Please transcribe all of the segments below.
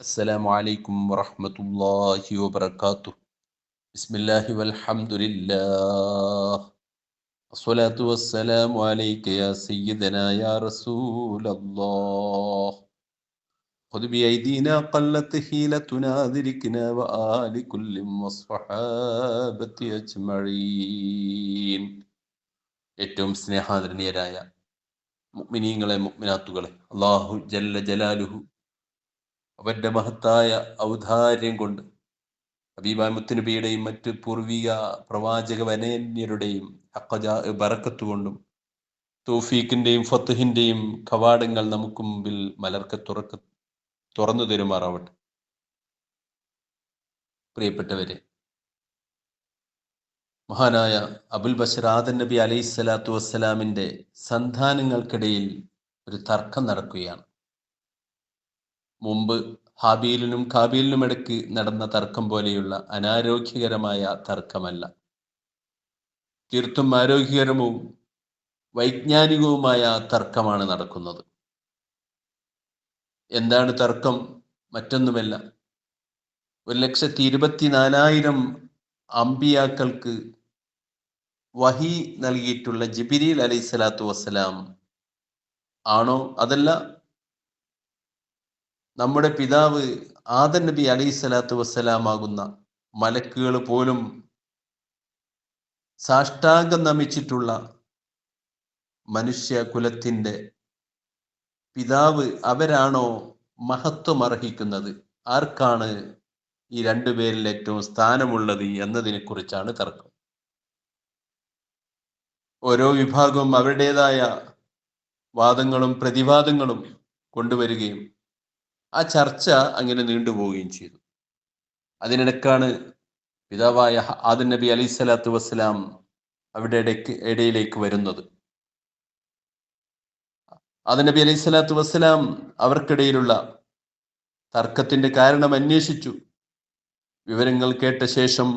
السلام عليكم ورحمة الله وبركاته بسم الله والحمد لله الصلاة والسلام عليك يا سيدنا يا رسول الله خذ بأيدينا قلت حيلتنا ذركنا وآل كل والصحابة أجمعين ഏറ്റവും സ്നേഹാദരണീയരായ മുഅ്മിനീങ്ങളെ മുഅ്മിനാത്തുകളെ അള്ളാഹു ജല്ല ജലാലുഹു അവന്റെ മഹത്തായ ഔദാര്യം കൊണ്ട് ഹബീബായ മുത്തുനബിയുടെയും മറ്റ് പൂർവിക പ്രവാചക വനേന്യരുടെയും ബറക്കത്ത് കൊണ്ടും തൗഫീഖിന്റെയും ഫത്തുഹിന്റെയും കവാടങ്ങൾ നമുക്ക് മുമ്പിൽ മലർക്ക തുറക്ക തുറന്നു തരുമാറാവട്ടെ. പ്രിയപ്പെട്ടവരെ മഹാനായ അബുൽ ബഷർ ആദൻ നബി അലൈഹി സ്വലാത്തു വസ്സലാമിന്റെ സന്താനങ്ങൾക്കിടയിൽ ഒരു തർക്കം നടക്കുകയാണ്. മുമ്പ് ഹാബീലിനും കാബീലിനും ഇടയ്ക്ക് നടന്ന തർക്കം പോലെയുള്ള അനാരോഗ്യകരമായ തർക്കമല്ല. തീർത്തും ആരോഗ്യകരവും വൈജ്ഞാനികവുമായ തർക്കമാണ് നടക്കുന്നത്. എന്താണ് തർക്കം? മറ്റൊന്നുമല്ല. ഒരു ലക്ഷത്തി ഇരുപത്തിനാലായിരം അമ്പിയാക്കൾക്ക് വഹി നൽകിയിട്ടുള്ള ജിബിരിൽ അലൈഹി സ്വലാത്തു വസ്സലാം ആണോ അതല്ല നമ്മുടെ പിതാവ് ആദൻ നബി അലൈഹി സ്വലാത്തു വസ്സലാമാകുന്ന മലക്കുകൾ പോലും സാഷ്ടാംഗം നമിച്ചിട്ടുള്ള മനുഷ്യ കുലത്തിന്റെ പിതാവ് അവരാണോ മഹത്വം അർഹിക്കുന്നത്? ആർക്കാണ് ഈ രണ്ടുപേരിൽ ഏറ്റവും സ്ഥാനമുള്ളത് എന്നതിനെ കുറിച്ചാണ് തർക്കം. ഓരോ വിഭാഗവും അവരുടേതായ വാദങ്ങളും പ്രതിവാദങ്ങളും കൊണ്ടുവരികയും ആ ചർച്ച അങ്ങനെ നീണ്ടുപോവുകയും ചെയ്തു. അതിനിടക്കാണ് പിതാവായ ആദൻ നബി അലി സ്വലാത്തു വസ്സലാം അവിടെ ഇടയ്ക്ക് ഇടയിലേക്ക് വരുന്നത്. ആദൻ നബി അലി സ്വലാത്തു വസ്സലാം അവർക്കിടയിലുള്ള തർക്കത്തിന്റെ കാരണം അന്വേഷിച്ചു. വിവരങ്ങൾ കേട്ട ശേഷം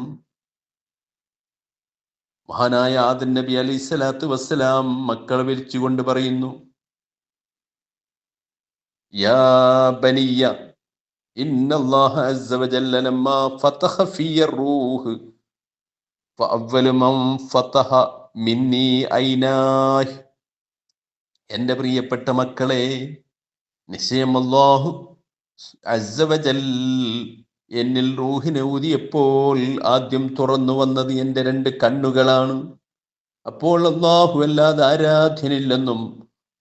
മഹാനായ ആദൻ നബി അലി സ്വലാത്തു വസ്സലാം മക്കളെ വിളിച്ചുകൊണ്ട് പറയുന്നു يا بني إن الله عز وجل لما فتح في الروح فأول من فتح مني عيناه എൻ്റെ പ്രിയപ്പെട്ട മക്കളെ നിശ്ചയം അല്ലാഹു അസ്സവജൽ എന്നിൽ റൂഹിനെ ഊതിയപ്പോൾ ആദ്യം തുറന്നു വന്നത് എൻ്റെ രണ്ട് കണ്ണുകളാണ് അപ്പോൾ അള്ളാഹു അല്ലാതെ ആരാധ്യനില്ലെന്നും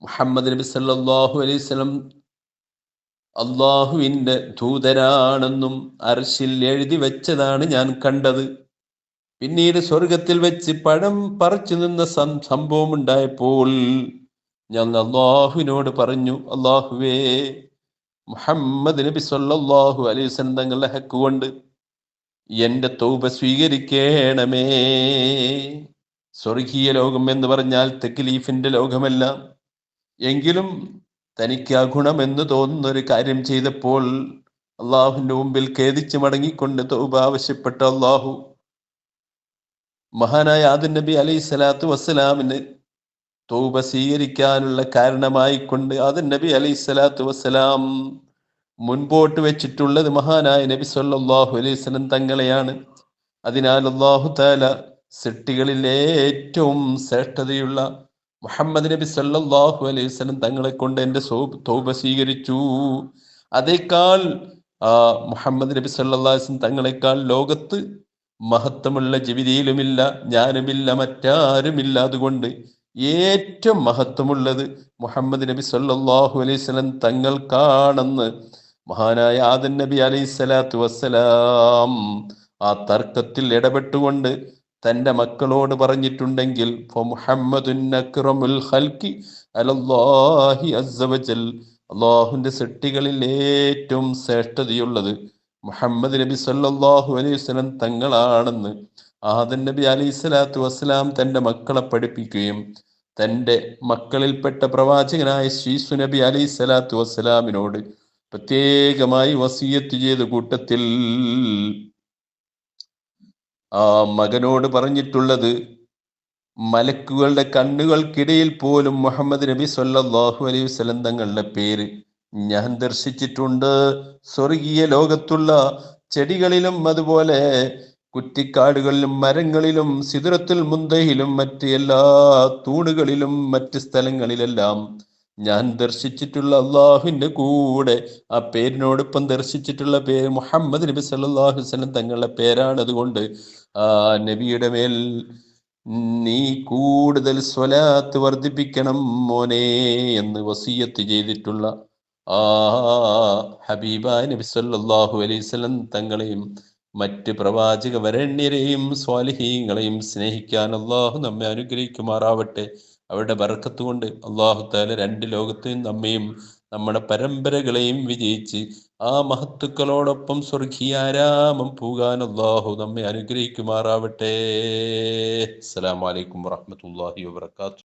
മുഹമ്മദ് നബി സല്ലല്ലാഹു അലൈഹി വസല്ലം അള്ളാഹുവിന്റെ ദൂതരാണെന്നും അർശിൽ എഴുതി വെച്ചതാണ് ഞാൻ കണ്ടത്. പിന്നീട് സ്വർഗത്തിൽ വെച്ച് പഴം പറിച്ചു നിന്ന സംഭവം ഉണ്ടായപ്പോൾ ഞാൻ അള്ളാഹുവിനോട് പറഞ്ഞു അള്ളാഹുവേ മുഹമ്മദ് നബി സല്ലാഹു അലൈഹി തങ്ങളുടെ ഹക്ക് കൊണ്ട് എന്റെ തൗബ സ്വീകരിക്കണമേ. സ്വർഗീയ ലോകം എന്ന് പറഞ്ഞാൽ തെക്കിലീഫിന്റെ ലോകമല്ല. എങ്കിലും തനിക്ക് ആ ഗുണമെന്ന് തോന്നുന്ന ഒരു കാര്യം ചെയ്തപ്പോൾ അള്ളാഹുവിന്റെ മുമ്പിൽ ഖേദിച്ച് മടങ്ങിക്കൊണ്ട് തൗബ ആവശ്യപ്പെട്ട അള്ളാഹു മഹാനായ ആദിൻ നബി അലൈഹി സ്വലാത്തു വസ്സലാമിന് തൗബ സ്വീകരിക്കാനുള്ള കാരണമായി കൊണ്ട് ആദിൻ നബി അലൈഹി സ്വലാത്തു വസ്സലാം മുൻപോട്ട് വെച്ചിട്ടുള്ളത് മഹാനായ നബി സല്ലാഹു അലൈഹി സ്വലം തങ്ങളെയാണ്. അതിനാൽ അള്ളാഹു താല സൃഷ്ടികളിൽ ഏറ്റവും ശ്രേഷ്ഠതയുള്ള മുഹമ്മദ് നബി സല്ലല്ലാഹു അലൈഹി വസല്ലം തങ്ങളെ കൊണ്ട് എന്റെ തൗബ സ്വീകരിച്ചു. അതേക്കാൾ മുഹമ്മദ് നബി വസല്ലം തങ്ങളെക്കാൾ ലോകത്ത് മഹത്വമുള്ള ജീവിതയിലുമില്ല ഞാനുമില്ല മറ്റാരുമില്ല. അതുകൊണ്ട് ഏറ്റവും മഹത്വമുള്ളത് മുഹമ്മദ് നബി സല്ലല്ലാഹു അലൈഹി വസല്ലം തങ്ങൾക്കാണെന്ന് മഹാനായ ആദൻ നബി അലൈഹി സ്വലാത്തു വസ്സലാം ആ തർക്കത്തിൽ ഇടപെട്ടുകൊണ്ട് തന്റെ മക്കളോട് പറഞ്ഞിട്ടുണ്ടെങ്കിൽ അള്ളാഹുന്റെ സൃഷ്ടികളിൽ ഏറ്റവും ശ്രേഷ്ഠതയുള്ളത് മുഹമ്മദ് നബി സല്ലാഹു അലൈഹി വസല്ലം തങ്ങളാണെന്ന് ആദൻ നബി അലൈഹി സ്വലാത്തു വസ്സലാം തന്റെ മക്കളെ പഠിപ്പിക്കുകയും തന്റെ മക്കളിൽപ്പെട്ട പ്രവാചകനായ ശ്രീസു നബി അലൈഹി സ്വലാത്തു വസ്സലാമിനോട് പ്രത്യേകമായി വസീയത്ത് ചെയ്ത കൂട്ടത്തിൽ ആ മകനോട് പറഞ്ഞിട്ടുള്ളത് മലക്കുകളുടെ കണ്ണുകൾക്കിടയിൽ പോലും മുഹമ്മദ് നബി സല്ലാഹു അലൈഹി വസല്ലം തങ്ങളുടെ പേര് ഞാൻ ദർശിച്ചിട്ടുണ്ട്. സ്വർഗീയ ലോകത്തുള്ള ചെടികളിലും അതുപോലെ കുറ്റിക്കാടുകളിലും മരങ്ങളിലും സിദുരത്തിൽ മുന്തയിലും മറ്റ് എല്ലാ തൂണുകളിലും മറ്റ് സ്ഥലങ്ങളിലെല്ലാം ഞാൻ ദർശിച്ചിട്ടുള്ള അള്ളാഹുവിന്റെ കൂടെ ആ പേരിനോടൊപ്പം ദർശിച്ചിട്ടുള്ള പേര് മുഹമ്മദ് നബി സല്ലാഹുസ്ലം തങ്ങളുടെ പേരാണ്. അതുകൊണ്ട് ആ നബിയുടെ മേൽ നീ കൂടുതൽ സ്വലാത്ത് വർദ്ധിപ്പിക്കണം മോനെ എന്ന് വസീയത്ത് ചെയ്തിട്ടുള്ള ആ ഹബീബ നബി സല്ലാഹു അലൈഹി വസല്ലം തങ്ങളെയും മറ്റ് പ്രവാചക വരണ്യരെയും സ്വാലിഹീങ്ങളെയും സ്നേഹിക്കാൻ അള്ളാഹു നമ്മെ അനുഗ്രഹിക്കുമാറാവട്ടെ. അവരുടെ ബർക്കത്ത് കൊണ്ട് അള്ളാഹു താല രണ്ട് ലോകത്തെയും നമ്മയും നമ്മുടെ പരമ്പരകളെയും വിജയിച്ച് ആ മഹത്തുക്കളോടൊപ്പം സ്വർഗീയാരാമം പോകാൻ അള്ളാഹു നമ്മെ അനുഗ്രഹിക്കുമാറാവട്ടെ. അസ്സലാമലൈക്കും വാഹമത്തല്ലാഹി വാത്തു